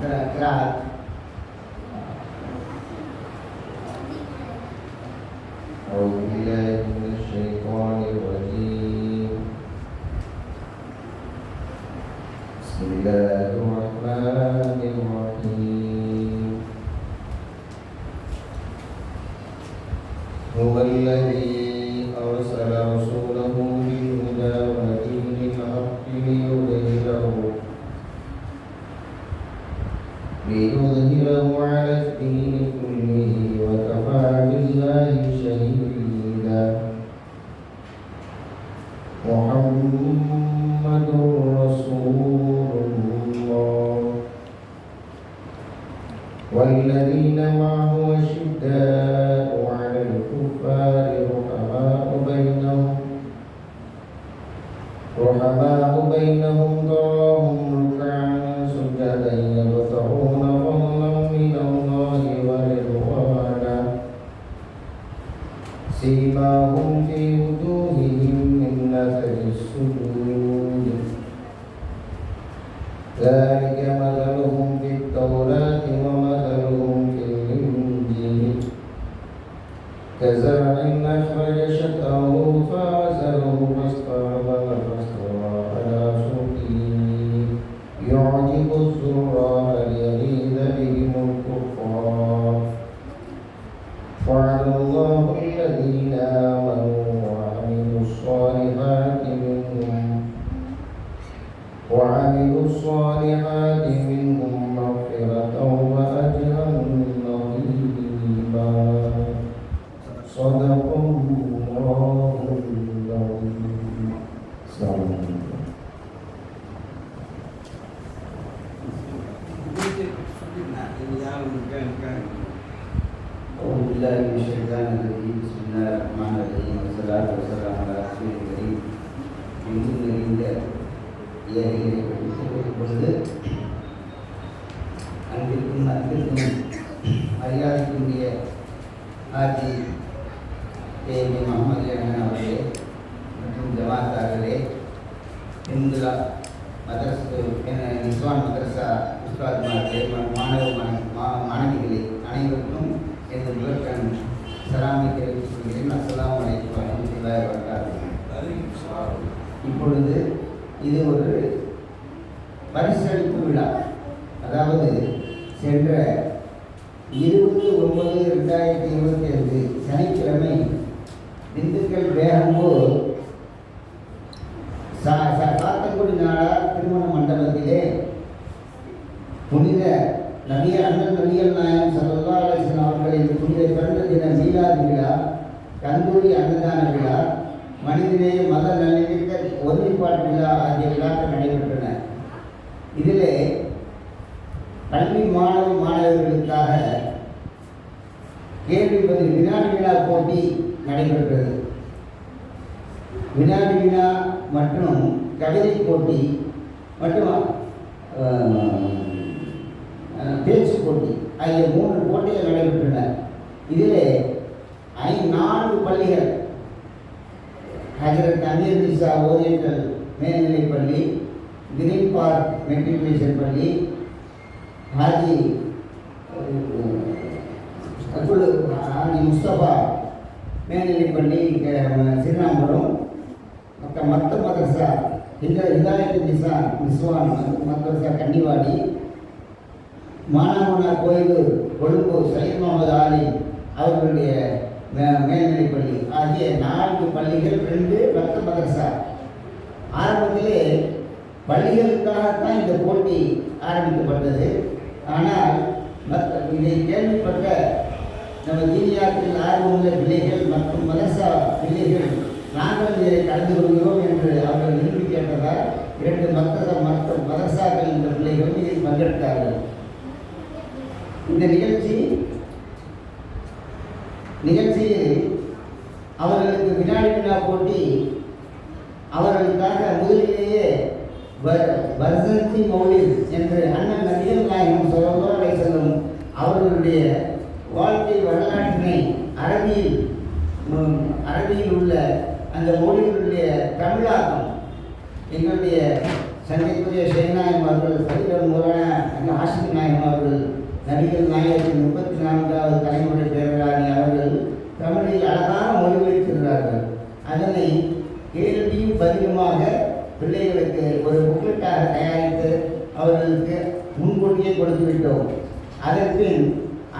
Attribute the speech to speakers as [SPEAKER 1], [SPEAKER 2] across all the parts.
[SPEAKER 1] 对对他，哦、嗯。والذين معه
[SPEAKER 2] மதரஸ் நிஸ்வான் மதரசா உஸ்தாத்மார்களே ம- மாணவ மாணவிகளை அனைவருக்கும் எனது முதற்கண் சலாமை தெரிவித்துக் கொள்கிறேன். அஸ்ஸலாமு அலைக்கும் வரமத்துல்லாஹி வபரகாத்துஹு. இப்பொழுது இது ஒரு பரிசளிப்பு விழா. அதாவது சென்ற இருபத்தி ஒன்பது ரெண்டாயிரத்தி இருபத்தி ஐந்து சனிக்கிழமை திண்டுக்கல் பேரம்பூர் சாத்தங்குடி நாடார் திருமண மண்டபத்திலே? புனித நபிய அண்ணன் நபிகள் நாயகம் சல்லா அலிஸ்லாம் அவர்களின் புனித பிறந்த தின மீலாது விழா கந்தூரி அன்னதான விழா மனிதநேய மத நல்லிணக்க ஒருமைப்பாட்டு விழா ஆகிய விழாக்கள் நடைபெற்றன. இதிலே கல்வி மாணவ மாணவர்களுக்காக கேள்வி பதில் வினாடி விழா போட்டி நடைபெற்றது. வினாடி வினா மற்றும் கவிதை போட்டி மற்றும் பேச்சு போட்டி. ஆகிய மூன்று போட்டிகள் நடைபெற்றன. இதில் ஐ நான்கு பள்ளிகள். ஹஜரத் அமீர் திசா ஓரியண்டல் மேல்நிலைப் பள்ளி கிரீன் பார்க் மெட்ரிகுலேஷன் பள்ளி ஹாஜி அப்துல் ஹாஜி முஸ்தபா மேல்நிலைப் பள்ளி க- மற்ற மத்த மதரசா இந்த ஹிதாயத்து நிசா மிஸ்வான் மதரசா கன்னிவாடி? மானாமனா கோயில் கொழும்பு சயீத் முகமது ஆலி அவர்களுடைய மே- மேல்நிலைப் பள்ளி. ஆகிய நான்கு பள்ளிகள் ரெண்டு மத்த மதரசா ஆரம்பத்திலே பள்ளிகளுக்காகத்தான் இந்த போட்டி ஆரம்பிக்கப்பட்டது. ஆனால் மற்ற இதை கேள்விப்பட்ட நம்ம இந்தியாவில் ஆர்வமுள்ள பிள்ளைகள் மற்றும் மதரசா பிள்ளைகள் நாங்கள் இதில் கலந்து கொள்கிறோம் என்று அவர்கள் விரும்பி கேட்டதால் இரண்டு மற்ற மற்ற மதரசாக்கள் என்ற பிள்ளைகள் இதில் பங்கெடுத்தார்கள். இந்த நிகழ்ச்சி நிகழ்ச்சியில் அவர்களுக்கு வினாடி வினா போட்டி அவர்களுக்காக முதலிலேயே பர்சன்சி மௌலித் என்று அண்ணன் நபிகள் நாயகம் சொல்லி செல்லும் அவர்களுடைய வாழ்க்கை வரலாற்றினை அரபியில் அரபியில் உள்ள அந்த மொழிகளுடைய தமிழாக்கம் எங்களுடைய சங்கைக்குரிய சேநாயகம் அவர்கள் பதிகள் முதலான அந்த ஆசிரியர் நாயகம் அவர்கள் நடிகர் நாயகத்தின் முப்பத்தி நான்காவது தலைமுறை பேரலாணி அவர்கள் தமிழில் அழகான மொழிபெயர்த்திருக்கிறார்கள். அதனை கேள்வியும் பதிலுமாக பிள்ளைகளுக்கு ஒரு புக்லெட்டாக தயாரித்து அவர்களுக்கு முன்கூட்டியே கொடுத்து விட்டோம். அதற்கு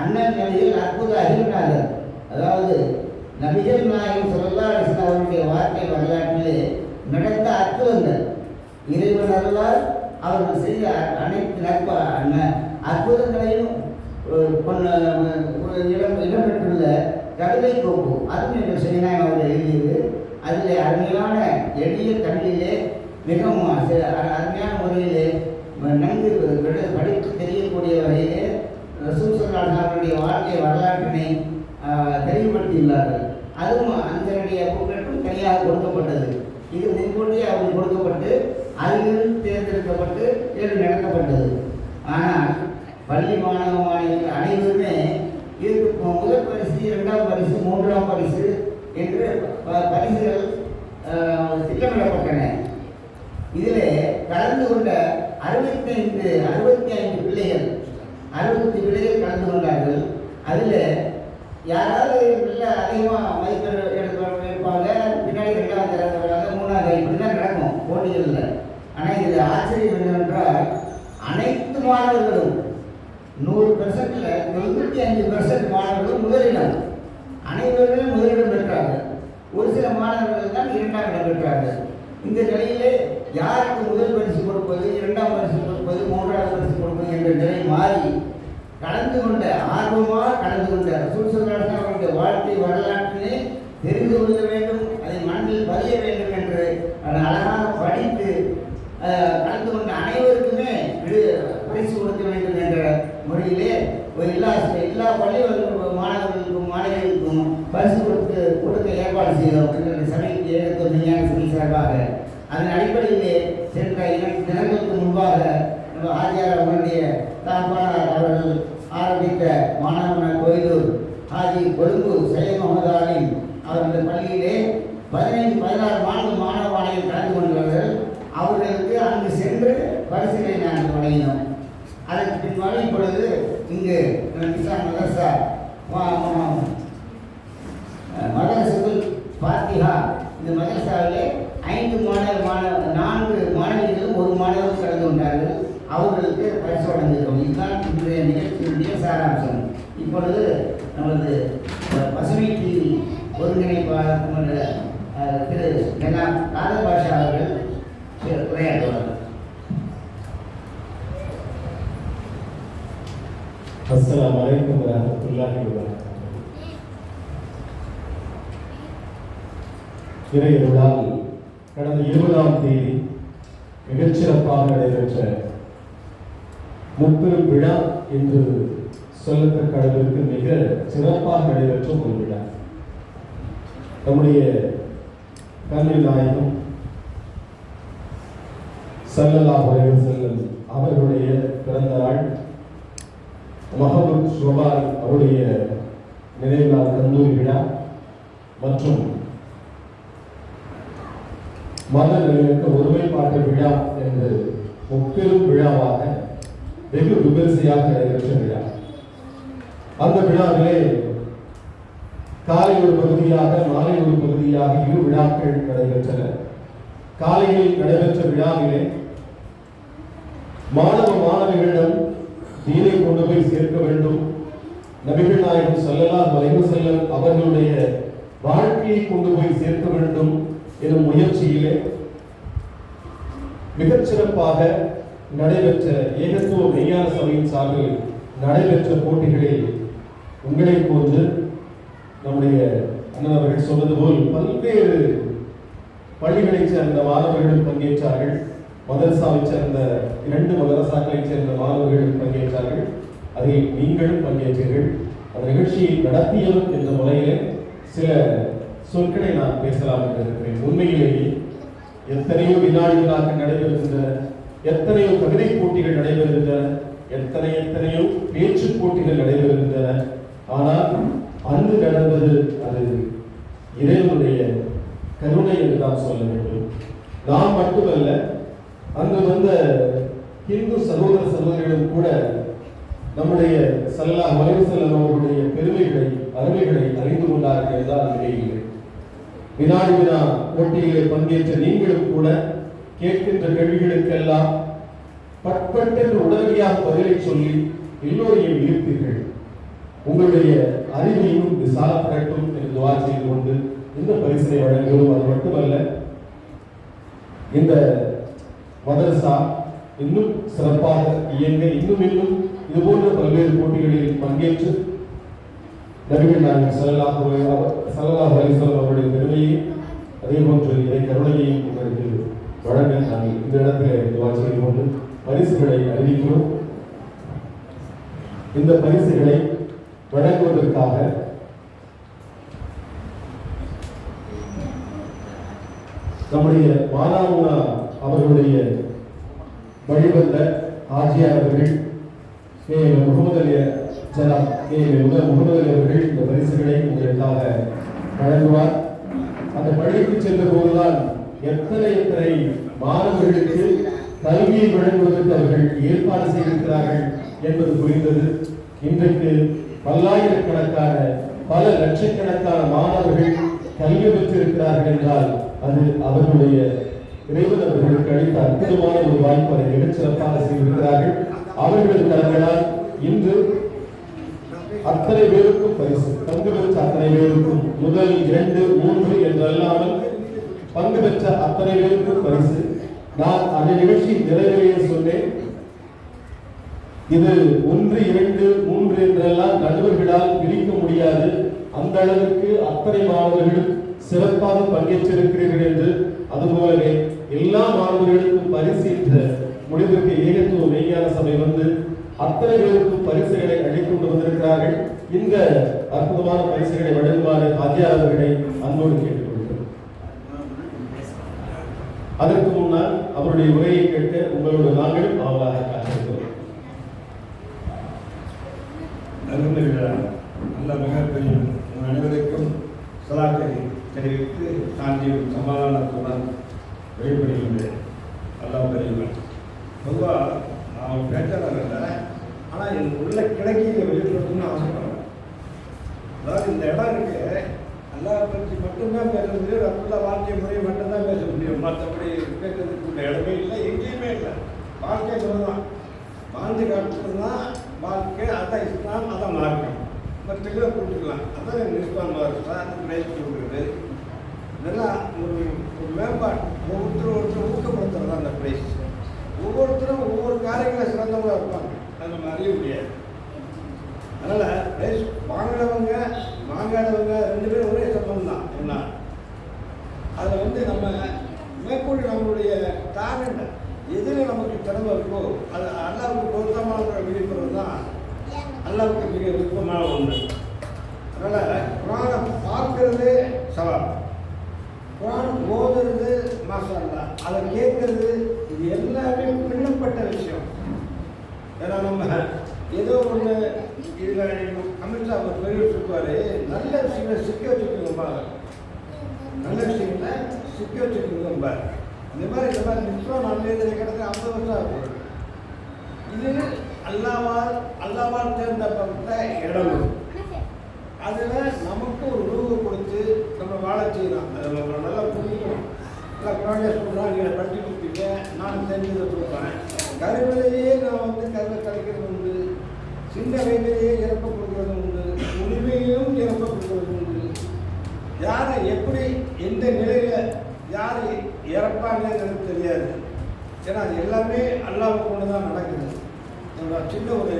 [SPEAKER 2] அண்ணன் நிலையில் அற்புத அறிவுநாதர் அதாவது நபிகள் நாயகம் சொல்லா அலிஸ்லாம் அவருடைய வாழ்க்கை வரலாற்றிலே நடந்த அற்புதங்கள். இறைவன் அருளால் அவர்கள் செய்த அனைத்து நற்ப அற்புதங்களையும் இடம் இடம்பெற்றுள்ள கவிதை கோப்பு. அதுவும் எங்கள் சிவநாயகம் அவர்கள் எழுதியது. அதில் அருமையான எளிய தமிழிலே மிகவும் அருமையான முறையிலே நன்கு படித்து தெரியக்கூடிய வகையிலே ரசூல் சல்லாஹ் அவருடைய வாழ்க்கை வரலாற்றினை தெளிவுபடுத்தியுள்ளார்கள். அதுவும் அதனுடைய புகழும் தனியாக கொடுக்கப்பட்டது. இது முன்கூட்டியே அவர்கள் கொடுக்கப்பட்டு அதிலிருந்து தேர்ந்தெடுக்கப்பட்டு தேர்வு நடத்தப்பட்டது. ஆனால் பள்ளி மாணவ மாணவிகள் அனைவருமே இதுக்கு முதல் பரிசு இரண்டாம் பரிசு மூன்றாம் பரிசு என்று ப- பரிசுகள் திட்டமிடப்பட்டன. இதில் கலந்து கொண்ட அறுபத்தி ஐந்து அறுபத்தி ஐந்து பிள்ளைகள் அறுபத்தி பிள்ளைகள் கலந்து கொண்டார்கள். அதில் யாராவது அதிகமாக மதிப்பெண் எடுத்து இருப்பாங்க. பின்னாடி ரெண்டாவது தராங்க வராங்க மூணாவது இப்படி தான் நடக்கும் போட்டிகளில். ஆனால் இதில் ஆச்சரியம் என்னவென்றால் அனைத்து மாணவர்களும் நூறு பெர்சன்ட்ல தொண்ணூற்றி அஞ்சு பெர்சன்ட் மாணவர்களும் முதலிடம். அனைவருமே முதலிடம் பெற்றார்கள். ஒரு சில மாணவர்கள் தான் இரண்டாம் இடம் பெற்றார்கள். இந்த நிலையிலே யாருக்கு முதல் பரிசு கொடுப்பது இரண்டாம் பரிசு கொடுப்பது மூன்றாவது பரிசு கொடுப்பது என்ற நிலை மாறி கலந்து கொண்ட ஆர்வமாக கலந்து கொண்ட சுற்றுச்சூழலுடைய வாழ்க்கை வரலாற்றினை தெரிந்து கொள்ள வேண்டும் அதை மனதில் பதிய வேண்டும் என்று அதை அழகாக படித்து கலந்து கொண்ட அனைவருக்குமே விடு- பரிசு கொடுக்க வேண்டும் என்ற முறையிலே ஒரு எல்லா எல்லா பள்ளிகளுக்கும் மாணவர்களுக்கும் மாணவிகளுக்கும் பரிசு கொடுத்து கொடுக்க ஏற்பாடு செய்தோம். எங்களுடைய சபைக்கு ஏற்க விஞ்ஞான சபை சார்பாக. அதன் அடிப்படையிலே சென்ற இரண்டு தினங்களுக்கு முன்பாக நம்ம ஆச்சார அவருடைய தாப்பானார் அவர்கள் ஆரம்பித்த மாணவன கோயிலூர் ஆதி கொழும்பு சையத் முகமது அலிம் அவரது பள்ளியிலே பதினைந்து பதினாறு மாணவ மாணவ மாணவிகள் கலந்து கொண்டார்கள் அவர்களுக்கு அங்கு சென்று பரிசுகளை நாங்கள் வழங்கினோம். அதற்கு பின்பாக இப்பொழுது இங்கு கிசான் மதரசா வா- வா- இந்த மதரசாவிலே ஐந்து மாணவ மாணவ நான்கு மாணவிகளும் ஒரு மாணவரும் கலந்து கொண்டார்கள் அவர்களுக்கு பரிசு வழங்குகிறோம் இதுதான் இன்றைய நிகழ்ச்சியினுடைய சாராம்சம். இப்பொழுது நமது பசுமை டிவி ஒருங்கிணைப்பாளர் திரு நெல்லா ராஜபாஷா அவர்கள்
[SPEAKER 3] உரையாடுவார்கள் அஸ்லாம் வலைக்கம் வரமத்துல்லாஹி வபரகாத்துஹு. இறையருளால் கடந்த இருபதாம் தேதி மிகச்சிறப்பாக நடைபெற்ற முப்பெரும் விழா என்று சொல்லத்தக்க அளவிற்கு மிக சிறப்பாக நடைபெற்ற ஒரு விழா. நம்முடைய கல்வி நாயகம் சல்லல்லாஹு அலைஹி வஸல்லம் அவர்களுடைய பிறந்த நாள் மஹமுத் ஷோபால் அவருடைய நினைவு நாள் கந்தூரி விழா மற்றும் மத நல்லிணக்க ஒருமைப்பாட்டு விழா என்று முப்பெரும் விழாவாக வெகு விமரிசையாக நடைபெற்ற விழா. அந்த விழாவிலே காலை ஒரு பகுதியாக மாலை ஒரு பகுதியாக இரு விழாக்கள் நடைபெற்றன. காலையில் நடைபெற்ற விழாவிலே மாணவ மாணவிகளிடம் தீனை கொண்டு போய் சேர்க்க வேண்டும். நபிகள் நாயகம் ஸல்லல்லாஹு அலைஹி வஸல்லம் அவர்களுடைய வாழ்க்கையை கொண்டு போய் சேர்க்க வேண்டும் எனும் முயற்சியிலே மிகச்சிறப்பாக நடைபெற்ற ஏகத்துவ மெய்யான சபையின் சார்பில் நடைபெற்ற போட்டிகளில் உங்களை போன்று நம்முடைய அண்ணன் அவர்கள் சொன்னது போல் பல்வேறு பள்ளிகளைச் சேர்ந்த மாணவர்களும் பங்கேற்றார்கள். மதரசாவைச் சேர்ந்த இரண்டு மதரசாக்களைச் சேர்ந்த மாணவர்களும் பங்கேற்றார்கள். அதில் நீங்களும் பங்கேற்றீர்கள். அந்த நிகழ்ச்சியை நடத்தியவர் என்ற முறையிலே சில சொற்களை நான் பேசலாம் என்று இருக்கிறேன். உண்மையிலேயே எத்தனையோ வினாடிகளாக நடைபெறுகின்ற எத்தனையோ கவிதை போட்டிகள் நடைபெறுகின்றன எத்தனை எத்தனையோ பேச்சு போட்டிகள் நடைபெறுகின்றன. ஆனால் அன்று நடந்தது அது இறைவனுடைய கருணை என்று நாம் சொல்ல வேண்டும். நான் மட்டுமல்ல அங்கு வந்த இந்து சகோதர சகோதரிகளும் கூட நம்முடைய சல்லா மலைவு செல்லவர்களுடைய பெருமைகளை அருமைகளை அறிந்து கொண்டார்கள் என்றால் மிகையில்லை வினாடி வினா போட்டியிலே பங்கேற்ற நீங்களும் கூட கேட்கின்ற கேள்விகளுக்கெல்லாம் பட்பட்டென்று உடனடியாக பதிலை சொல்லி எல்லோரையும் ஈர்த்தீர்கள். உங்களுடைய அறிவையும் விசாலப்படட்டும் என்று துவா செய்து கொண்டு இந்த பரிசனை வழங்குவோம் அது மட்டுமல்ல இந்த மதரசா இன்னும் சிறப்பாக இயங்க இன்னும் இன்னும் இது போன்ற பல்வேறு போட்டிகளில் பங்கேற்று நபிகள் நாயகம் ஸல்லல்லாஹு ஸல்லல்லாஹு அலைஹி அவருடைய பெருமையை அதே போன்று இறை கருணையையும் உங்களுக்கு வழங்க நாங்கள் இந்த இடத்துல துவா செய்து கொண்டு பரிசுகளை அறிவிக்கிறோம். இந்த பரிசுகளை வழங்குவதற்காக நம்முடைய மாதாமுனா அவர்களுடைய வழிவந்த ஆஜியார் அவர்கள் கே முகமது அலி ஜனாப் ஏ. முகமது அலி அவர்கள் இந்த பரிசுகளை உங்களுக்காக வழங்குவார். அந்த பள்ளிக்கு சென்ற போதுதான் எத்தனை எத்தனை மாணவர்களுக்கு கல்வியை வழங்குவதற்கு அவர்கள் ஏற்பாடு செய்திருக்கிறார்கள் என்பது புரிந்தது. இன்றைக்கு பல்லாயிரக்கணக்கான பல லட்சக்கணக்கான மாணவர்கள் கல்வி பெற்றிருக்கிறார்கள் என்றால் அது அவர்களுடைய இறைவன் அவர்களுக்கு அளித்த அற்புதமான ஒரு வாய்ப்பு அதை மிகச் சிறப்பாக செய்திருக்கிறார்கள். அவர்கள் தரங்களால் இன்று அத்தனை பேருக்கும் பரிசு. பங்கு பெற்ற அத்தனை பேருக்கும் முதல் இரண்டு மூன்று என்றல்லாமல் பங்கு பெற்ற அத்தனை பேருக்கும் பரிசு. நான் அந்த நிகழ்ச்சி நிறைவேறிய சொன்னேன். இது ஒன்று இரண்டு மூன்று என்றெல்லாம் நடுவர்களால் பிரிக்க முடியாது. அந்த அளவுக்கு அத்தனை மாணவர்களும் சிறப்பாக பங்கேற்றிருக்கிறீர்கள் என்று அதுபோலவே எல்லா மாணவர்களுக்கும் பரிசு என்ற முடிவிற்கு ஏகத்துவ மெய்ஞான சபை வந்து அத்தனை பேருக்கும் பரிசுகளை அளித்துக் கொண்டு வந்திருக்கிறார்கள். இந்த அற்புதமான பரிசுகளை வழங்குமாறு ஆஜியா அவர்களை அன்போடு கேட்டு அதற்கு முன்னால் அவருடைய உரையை கேட்க உங்களோடு நாங்களும் அவளாக காத்திருக்கிறோம்
[SPEAKER 4] அருமைகிறார் நல்ல மிகப்பெரிய அனைவருக்கும் சலாக்கை தெரிவித்து சாந்தியும் சமாதானத்துடன் வெளிப்படுகின்றேன். நல்லா பெரியவன். பொதுவாக நான் பேச்சாளர் இல்லை ஆனால் என் உள்ள கிழக்கிய வெளிப்படுத்தணும்னு ஆசைப்படுறேன் அதாவது இந்த இடம் இருக்கு அல்லாஹ் பற்றி மட்டும்தான் பேச முடியும் ரப்புள்ள வாழ்க்கை முறையை மட்டும்தான் பேச முடியும். மற்றபடி பேசுறதுக்கு உள்ள இடமே இல்லை எங்கேயுமே இல்லை. வாழ்க்கை சொல்லலாம் வாழ்ந்து காட்டுறதுனா தான் வாழ்க்கை அதான் இஸ்லாம் அதான் மார்க்கம். மற்ற தெளிவாக அதான் இஸ்லாம் மார்க்கம். கிரேஸ் கொடுக்குறது. இதெல்லாம் ஒரு ஒரு மேம்பாடு. ஒவ்வொருத்தரும் ஒருத்தர் ஊக்கப்படுத்துறது தான் அந்த பிரைஸ் ஒவ்வொருத்தரும் ஒவ்வொரு காரியங்களில் சிறந்தவங்களாக இருப்பாங்க. அது நம்ம அறிய முடியாது. அதனால் பிரைஸ் வாங்கினவங்க வாங்காதவங்க ரெண்டு பேரும் ஒரே சம்பந்தம் தான் என்ன? அதில் வந்து நம்ம மேற்கொண்டு நம்மளுடைய டேலண்ட் எதில் நமக்கு திறமை இருக்கோ அது அல்லாவுக்கு பொருத்தமான விழிப்புணர்வு தான் அல்லாவுக்கு மிக விருப்பமான ஒன்று அதனால் குரானை பார்க்கறது சவால். குரான் ஓதுறது மாசா அல்லா அதை கேட்கறது இது எல்லாமே பின்னப்பட்ட விஷயம். ஏன்னா நம்ம ஏதோ ஒன்று இதில் அமித்ஷா அவர் பெரிய சொல்லுவார் நல்ல விஷயங்களை சிக்க வச்சுக்கோங்கம்மா நல்ல விஷயங்களை சிக்க வச்சுக்கோங்கம்மா இந்த மாதிரி இந்த மாதிரி நிச்சயம் நல்ல இதில் கிடக்கு ஐம்பது வருஷம் ஆகும். இது அல்லாவால் அல்லாவால் தேர்ந்தப்பட்ட இடம் அதில் நமக்கு ஒரு ரூபு கொடுத்து நம்ம வாழ செய்யலாம். அதை நம்ம நல்லா புரியும். நல்லா குழந்தைய சொல்கிறான் நீங்கள் படித்து கொடுப்பீங்க நான் தெரிஞ்சதை சொல்கிறேன் கருவிலேயே நான் வந்து கருவை கலைக்கிறது உண்டு. சின்ன வயதிலேயே இறப்ப கொடுக்கறது உண்டு உரிமையும் இறப்ப கொடுக்கறது உண்டு யாரை எப்படி எந்த நிலையில் யார் இறப்பாங்கன்னு எனக்கு தெரியாது. ஏன்னா அது எல்லாமே அல்லாவுக்கு கொண்டு தான் நடக்குது. நான் சின்ன ஒரு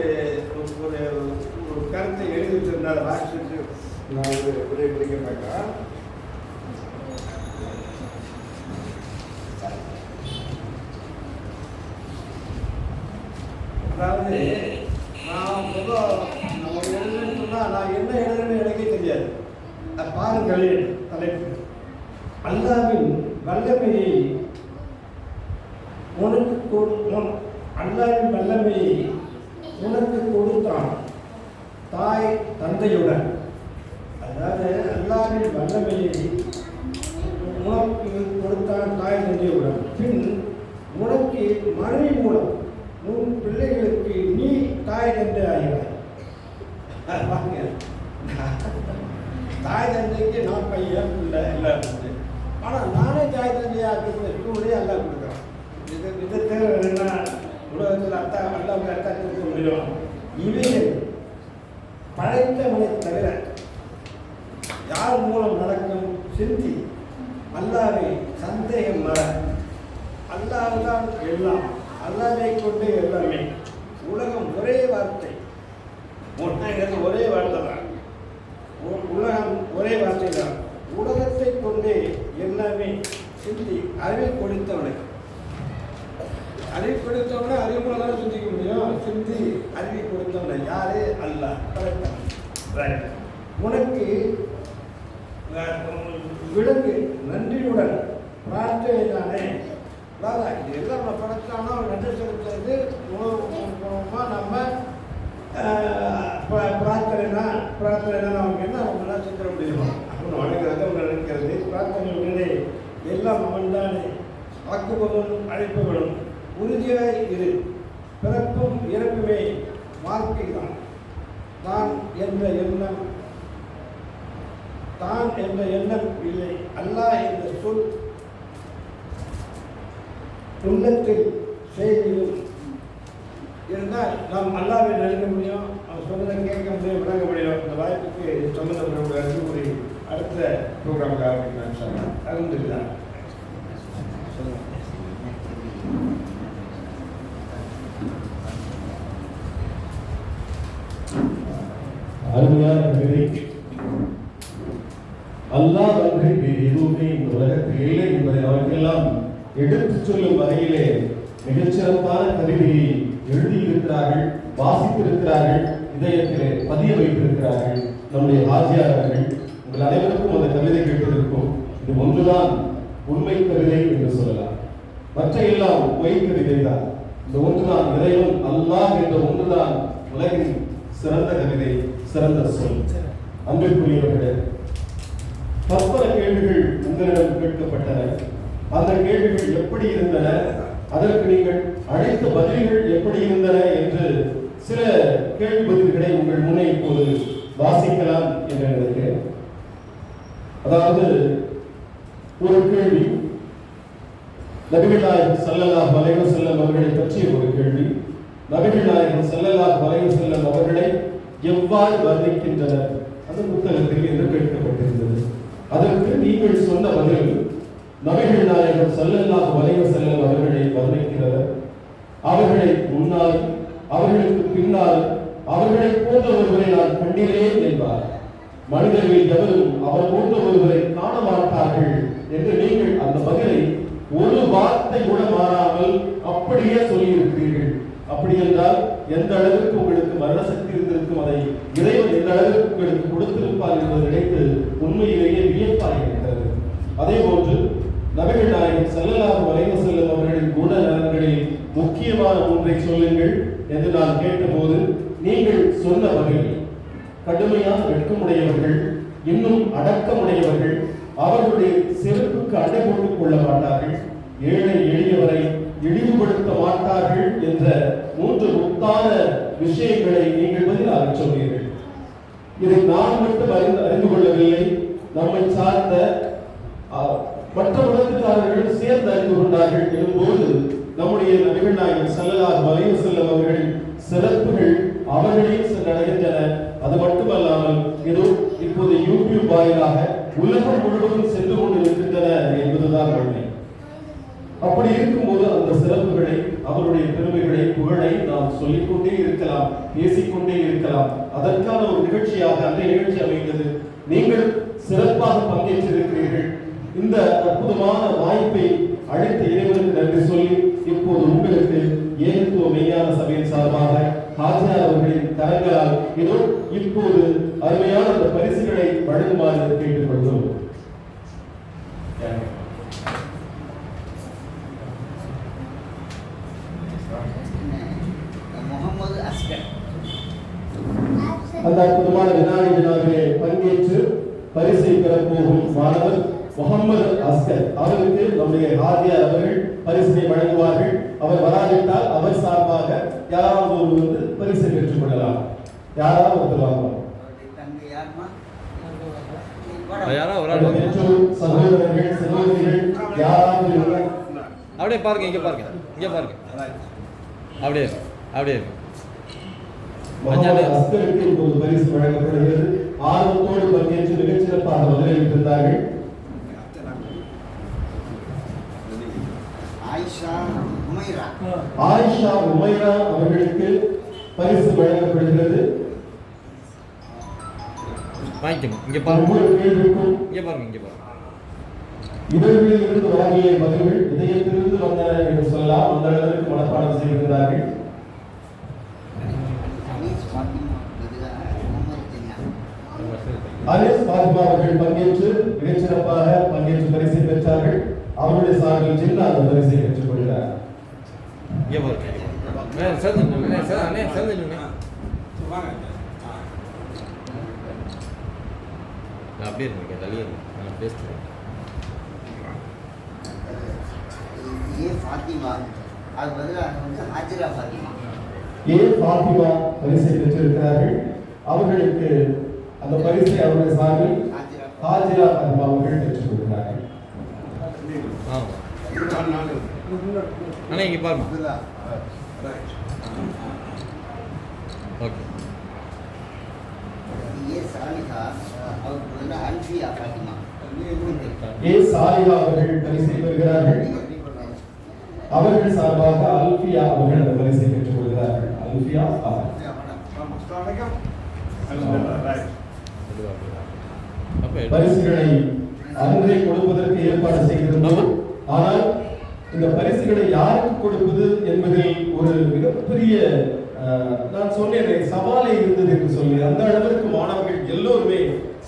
[SPEAKER 4] ஒரு- ஒரு கருத்தை எழுதி வச்சிருந்தார் வாசிச்சு நான் ஒரு உதவி பிடிக்க மாட்டேன் அதாவது நான் பொதுவாக நம்ம எழுதுன்னு சொன்னால் நான் என்ன எழுதுன்னு எனக்கே தெரியாது அது பாருங்கள் தலைப்பு அல்லாவின் வல்லமையை உனக்கு கொடு உன் அல்லாவின் வல்லமையை உனக்கு கொடுத்தான் தாய் தந்தையுடன். அதாவது அல்லாவின் வல்லமையை உனக்கு கொடுத்தான் தாய் தந்தையுடன். பின் உனக்கு மனைவி மூலம் உன் பிள்ளைகளுக்கு நீ தாய் தந்தை ஆகிறாய் தாய் தந்தைக்கு நான் பையன் பிள்ளை எல்லாம் இருக்குது ஆனால் நானே தாய் தந்தையாக இருக்கிற எல்லாம் கொடுக்குறேன். இது விதத்தில் என்ன உலகத்தில் அத்தா அல்லாவுக்கு அத்தா கொடுக்க முடியும்? இவைகள் படைத்தவனை தவிர யார் மூலம் நடக்கும் சிந்தி? அல்லாவே சந்தேகம் வர அல்லாஹ்தான் எல்லாம். அல்லாவை கொண்டு எல்லாமே. உலகம் ஒரே வார்த்தை. ஒன்றாங்கிறது ஒரே வார்த்தை தான். உலகம் ஒரே வார்த்தை தான். உலகத்தை கொண்டு எல்லாமே. சிந்தி அறிவை கொடுத்தவனுக்கு. அறிவு கொடுத்தவனை அறிவு மூலம் தானே சிந்திக்க முடியும். சிந்தி அறிவை கொடுத்தவனை யாரு? ரைட் உனக்கு விலங்கு நன்றியுடன் பிரார்த்தனை தானே. அதான் இது எல்லாம் நம்ம படைச்சானா நன்றி செலுத்துறது உணவு மூலமா நம்ம பிரார்த்தனைனா பிரார்த்தனைனா நமக்கு என்ன? அவங்க செஞ்சிட முடியுமா? அப்படின்னு வணங்குறது அவங்க நினைக்கிறது பிரார்த்தனை உடனே எல்லாம் அவன் தானே ஆக்குபவனும் அழைப்பவனும் உறுதியாய் இரு. பிறப்பும் இறப்புமே வாழ்க்கை தான் தான் என்ற எண்ணம் தான் என்ற எண்ணம் இல்லை. அல்லா என்ற சொல் உள்ளத்தில் செய்தியும் இருந்தால் நாம் அல்லாவை நடிக்க முடியும். அவர் சொன்னதை கேட்க முடியும் விளங்க முடியும். இந்த வாய்ப்புக்கு சம்பந்தப்பட்ட அறிவுரை அடுத்த ப்ரோக்ராமுக்கு ஆரம்பிக்கலாம் சார் அருந்துதான்
[SPEAKER 3] அருமையான கவிதை அல்லாஹ் வேறு எதுவுமே இந்த உலகத்தில் இல்லை என்பதை அவர்களெல்லாம் எடுத்துச் சொல்லும் வகையிலே மிகச்சிறப்பான கவிதையை எழுதியிருக்கிறார்கள் வாசித்திருக்கிறார்கள் இதயத்திலே பதிய வைத்திருக்கிறார்கள் நம்முடைய ஆஜியார் அவர்கள். உங்கள் அனைவருக்கும் அந்த கவிதை கேட்டிருக்கும். இது ஒன்றுதான் உண்மை கவிதை என்று சொல்லலாம். மற்ற எல்லாம் பொய் கவிதை தான் இந்த ஒன்றுதான். இறைவன் அல்லாஹ் என்ற ஒன்றுதான் உலகின் சிறந்த கவிதை சிறந்த சொல். அன்பிற்குரியவர்களே பற்பல கேள்விகள் உங்களிடம் கேட்கப்பட்டன. அந்த கேள்விகள் எப்படி இருந்தன? அதற்கு நீங்கள் அழைத்த பதில்கள் எப்படி இருந்தன என்று சில கேள்வி பதில்களை உங்கள் முன்னே இப்போது வாசிக்கலாம் என்று நினைக்கிறேன் அதாவது ஒரு கேள்வி நபிகள் நாயகம் ஸல்லல்லாஹு அலைஹி வஸல்லம் அவர்களை பற்றிய ஒரு கேள்வி. நபிகள் நாயகம் ஸல்லல்லாஹு வரைவு செல்லும் அவர்களை எவ்வாறு வர்ணிக்கின்றனர்? அந்த புத்தகத்தில் என்று கேட்கப்பட்டிருந்தது அதற்கு நீங்கள் சொன்ன பதில் நபிகள் நாயகம் ஸல்லல்லாஹு வரைவு செல்லும் அவர்களை வர்ணிக்கிறவர். அவர்களை முன்னால் அவர்களுக்கு பின்னால் அவர்களை போன்ற ஒருவரை நான் கண்டிலேன் என்பார் மனிதர்கள் எவரும் அவர் போன்ற ஒருவரை காண மாட்டார்கள் என்று நீங்கள் அந்த பதிலை ஒரு வார்த்தை கூட மாறாமல் அப்படியே சொல்லியிருக்கிறீர்கள் அப்படி என்றால் எந்த அளவிற்கு உங்களுக்கு மரண சக்தி இருந்திருக்கும் அதை இறைவன் எந்த அளவிற்கு உங்களுக்கு கொடுத்திருப்பார் என்பதை நினைத்து உண்மையிலேயே வியப்பாக இருக்கிறது. அதே போன்று நபிகள் நாயகம் ஸல்லல்லாஹு வரைவு செல்லும் அவர்களின் குண நலன்களில் முக்கியமான ஒன்றை சொல்லுங்கள் என்று நான் கேட்டபோது நீங்கள் சொன்ன கடுமையாக கடுமையான வெட்கமுடையவர்கள் இன்னும் அடக்கமுடையவர்கள் அவர்களுடைய செருப்புக்கு அடை போட்டுக் கொள்ள மாட்டார்கள். ஏழை எளியவரை இழிவுபடுத்த மாட்டார்கள் என்ற மூன்று முத்தான விஷயங்களை நீங்கள் பதிலாக சொன்னீர்கள். இதை நான் மட்டும் அறிந்து அறிந்து கொள்ளவில்லை. நம்மை சார்ந்த மற்ற மதத்துக்காரர்கள் சேர்ந்து அறிந்து கொண்டார்கள் எனும்போது நம்முடைய நபிகள் நாயகம் செல்லலார் அலைஹி செல்லும் அவர்களின் சிறப்புகள் அவர்களையும் சென்றடைகின்றன. அது மட்டுமல்லாமல் இது இப்போது யூடியூப் வாயிலாக உலகம் முழுவதும் சென்று கொண்டிருக்கின்றன என்பதுதான் உண்மை. அப்படி இருக்கும்போது அந்த சிறப்புகளை அவருடைய பெருமைகளை புகழை நாம் சொல்லிக்கொண்டே இருக்கலாம் பேசிக்கொண்டே இருக்கலாம். அதற்கான ஒரு நிகழ்ச்சியாக அந்த நிகழ்ச்சி அமைந்தது. நீங்கள் சிறப்பாக பங்கேற்றிருக்கிறீர்கள். இந்த அற்புதமான வாய்ப்பை அழைத்த இறைவனுக்கு நன்றி சொல்லி இப்போது உங்களுக்கு ஏகத்துவ மெய்யான சபையின் சார்பாக ஹாஜியார் அவர்களின் கரங்களால் இதோ இப்போது அருமையான அந்த பரிசுகளை வழங்குமாறு கேட்டுக்கொள்கிறோம்.
[SPEAKER 2] Yeah அஸ்கர்
[SPEAKER 3] அந்த அற்புதமான வினாடி வினாவிலே பங்கேற்று பரிசை பெறப்போகும் மாணவர் முகமது அஸ்கர். அவருக்கு நம்முடைய ஹாஜியார் அவர்கள் பரிசினை வழங்குவார்கள். அவர் வராவிட்டால் அவர் சார்பாக யாராவது ஒரு வந்து பரிசை பெற்றுக் கொள்ளலாம். யாராவது ஒருத்தர் வாங்கலாம் சகோதரர்கள் சகோதரிகள் யாராவது
[SPEAKER 5] அப்படியே பாருங்க இங்க பாருங்க இங்க பாருங்க. அப்படியே. அப்படியே
[SPEAKER 3] அஸ்கருக்கு இப்போது பரிசு வழங்கப்படுகிறது. ஆர்வத்தோடு பங்கேற்று மிகச்சிறப்பாக பதிலளித்திருந்தார்கள்
[SPEAKER 2] ஆயிஷா உமைரா.
[SPEAKER 3] ஆயிஷா உமைரா அவர்களுக்கு பரிசு வழங்கப்படுகிறது.
[SPEAKER 5] இங்க பாருங்க. இங்க பாருங்க இங்க பாருங்க.
[SPEAKER 3] வழங்கிய பதில்கள் இதயத்திலிருந்து வந்தன என்று சொல்லலாம். அந்த அளவிற்கு மனப்பாடம் செய்திருந்தார்கள்
[SPEAKER 2] அனீஸ் ஃபாத்திமா பதிலாக முகமது ஜின்னா
[SPEAKER 3] அனீஸ் பாத்மா அவர்கள் பங்கேற்று மிகச்சிறப்பாக பங்கேற்று பரிசை பெற்றார்கள். அவருடைய சார்பில் ஜின்னா அந்த பரிசை பெற்றுக் கொள்கிறார்
[SPEAKER 5] அப்படியே இருங்க தள்ளியே நான் பேசுகிறேன்
[SPEAKER 2] ஏ ஃபாத்திமா அது பதிலாக வந்து ஹாஜிரா ஃபாத்திமா.
[SPEAKER 3] ஏ பாத்திமா பரிசை பெற்றிருக்கிறார்கள். அவர்களுக்கு அந்த பரிசை அவருடைய சார்பில்
[SPEAKER 2] ஹாஜிரா
[SPEAKER 3] ஹாஜிரா பாத்திமா அவர்கள் பெற்றுக் கொள்கிறார்கள்
[SPEAKER 5] ஆ அண்ணா இங்க பாருங்க ஓகே.
[SPEAKER 2] ஏ சாலிஹா அவருக்கு பதிலாக அல்ஃபியா ஃபாத்திமா
[SPEAKER 3] ஏ சாலிஹா அவர்கள் பரிசை பெறுகிறார்கள். அவர்கள் சார்பாக அல்பியா அவர்கள் அந்த பரிசை பெற்றுக் கொள்கிறார்கள். அல்பியா சாலிஹா.
[SPEAKER 5] அப்போ
[SPEAKER 3] பரிசுகளை அன்றே கொடுப்பதற்கு ஏற்பாடு செய்திருந்தோம். ஆனால் இந்த பரிசுகளை யாருக்கு கொடுப்பது என்பதில் ஒரு மிகப்பெரிய நான் சொன்னேனே சவாலே இருந்தது என்று சொல்லி அந்த அளவிற்கு மாணவர்கள் எல்லோருமே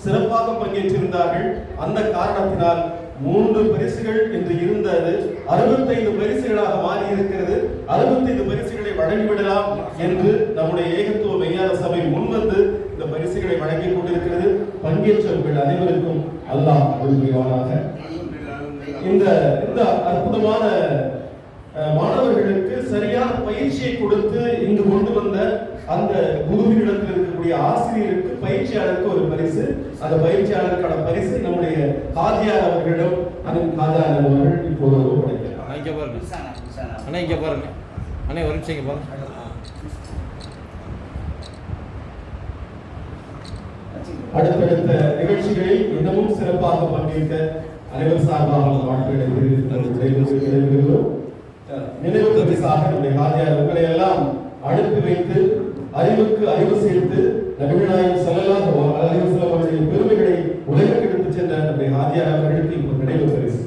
[SPEAKER 3] சிறப்பாக பங்கேற்றிருந்தார்கள். அந்த காரணத்தினால் மூன்று பரிசுகள் என்று இருந்தது. அறுபத்தைந்து பரிசுகளாக மாறி இருக்கிறது அறுபத்தைந்து பரிசுகளை வழங்கிவிடலாம் என்று நம்முடைய ஏகத்துவ மெய்யான சபை முன்வந்து இந்த பரிசுகளை வழங்கிக் கொண்டிருக்கிறது. பங்கேற்றவர்கள் அனைவருக்கும் அல்லாஹ் அருள் இந்த இந்த அற்புதமான மாணவர்களுக்கு சரியான பயிற்சியை கொடுத்து இங்கு கொண்டு வந்த அந்த குருவினிடத்தில் இருக்கக்கூடிய ஆசிரியருக்கு பயிற்சியாளருக்கு ஒரு பரிசு. அந்த பயிற்சியாளருக்கான பரிசு நம்முடைய காதியார் அவர்களிடம் அதன் காதியார் அவர்கள் இப்போது ஒப்படைக்கிறார்
[SPEAKER 5] அண்ணா பாருங்க. அண்ணா பாருங்க. அண்ணே ஒரு நிமிஷம் பாருங்க.
[SPEAKER 3] அடுத்தடுத்த நிகழ்ச்சிகளில் இன்னமும் சிறப்பாக பங்கேற்க அனைவர் சார்பாக விடைபெறுகிறோம். நினைவு பரிசாக நம்முடைய காதியார் உங்களை எல்லாம் அனுப்பி வைத்து அறிவுக்கு அறிவு சேர்த்து நபிகளாயும் செல்லலாம் அலைவு செல்லவருடைய பெருமைகளை உலகிற்கு எடுத்துச் சென்ற நம்முடைய காதியார் அவர்களுக்கு இப்போ நினைவு பரிசு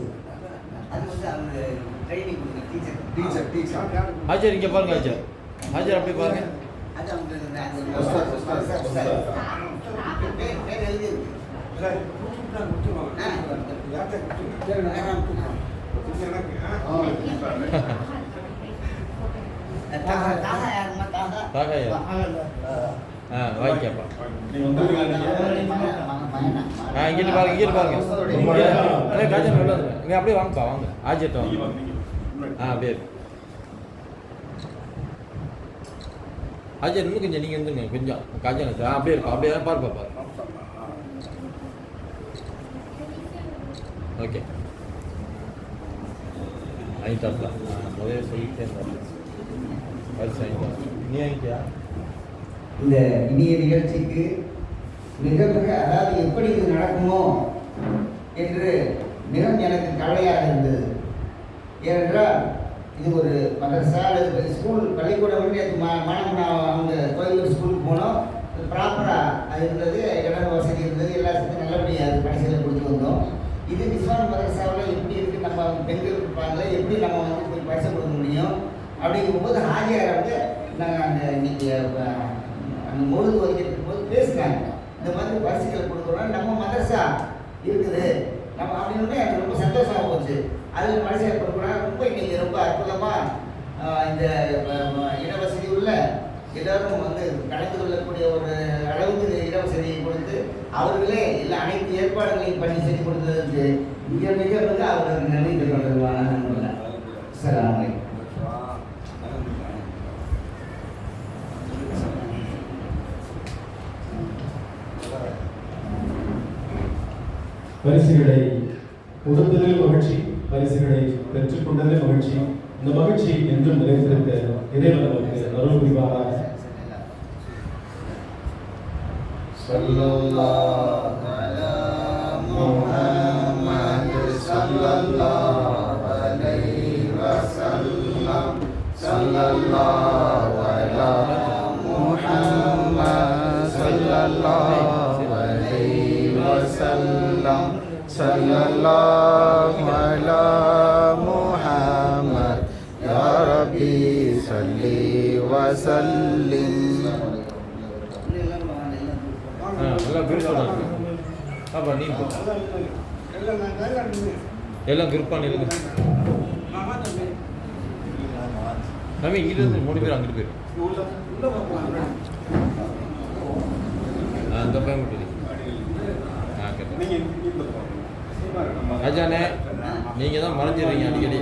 [SPEAKER 2] டீச்சர் டீச்சர் டீச்சர்
[SPEAKER 5] ஹாஜர் இங்க பாருங்க ஹாஜர் ஹாஜர் அப்படியே பாருங்க. ஆ வாங்கிக்கப்பா? ஆ இங்கிட்டு பாருங்க. இங்கிட்டு பாருங்க இங்க அண்ணே காஜன் நீங்க அப்படியே வாங்கப்பா வாங்க. ஆஜர்ட்ட வாங்க. ஆ அப்படியே அஜய் இன்னும் கொஞ்சம் நீங்கள் இருந்துங்க கொஞ்சம் காஜா அப்படியே இருக்கும் அப்படியே பாரு பாரு ஓகே வாங்கிட்டாப்ல முதல்ல சொல்லிட்டே இருந்தாரு நீ வாங்கிட்டியா
[SPEAKER 2] இந்த இனிய நிகழ்ச்சிக்கு மிக மிக அதாவது எப்படி இது நடக்குமோ? என்று. மிகவும் எனக்கு கவலையாக இருந்தது. ஏனென்றால் இது ஒரு மதரசா அல்லது ஸ்கூல் பள்ளிக்கூடம் வந்து நேற்று மா மாணவன் அவங்க ஸ்கூலுக்கு போனோம். ப்ராப்பராக அது இருந்தது இடம் வசதி இருந்தது எல்லாத்துக்கும் நல்லபடியாக அது கடைசியில் கொடுத்து வந்தோம். இது விஸ்வான் மதரசாவில் எப்படி இருக்குது நம்ம பெண்கள் இருப்பாங்களே எப்படி நம்ம வந்து போய் பரிசை கொடுக்க முடியும்? அப்படிங்கும்போது ஹாஜியார் வந்து நாங்கள் அந்த இன்னைக்கு அந்த முழுது ஒதுக்கிட்டு போது பேசினாங்க. இந்த மாதிரி பரிசுகளை கொடுக்குறோம் நம்ம மதரசா இருக்குது. நம்ம அப்படின்னு எனக்கு ரொம்ப சந்தோஷமாக போச்சு. அதில் பரிசுகளை கொடுக்குறோம் ரொம்ப இன்னைக்கு ரொம்ப அற்புதமாக இந்த இடவசதி உள்ள எல்லாரும் வந்து கலந்து கொள்ளக்கூடிய ஒரு அளவுக்கு இடவசதியை கொடுத்து அவர்களே எல்லா அனைத்து ஏற்பாடுகளையும் பண்ணி செய்து கொடுத்தது மிக மிக மிக அவர்களுக்கு நன்றி கொண்டிருவாங்க சலாம்
[SPEAKER 3] பரிசுகளை கொடுத்ததில் பெற்றுக்கொண்டதே மகிழ்ச்சி. இந்த மகிழ்ச்சி என்றும் நிலைத்திருக்க
[SPEAKER 2] இறைவன் நமக்கு அருள் புரிவாராக.
[SPEAKER 4] எல்லாம் கிருப்பான இருக்கு தம்பி இங்கிட்டு இருந்து மூணு பேர் அங்கிட்டு போயிரு. ஆ, அந்த பையன் மட்டும். ஆ கேட்டேன். ராஜானே நீங்கள் தான் மறைஞ்சிடுறீங்க அடிக்கடி.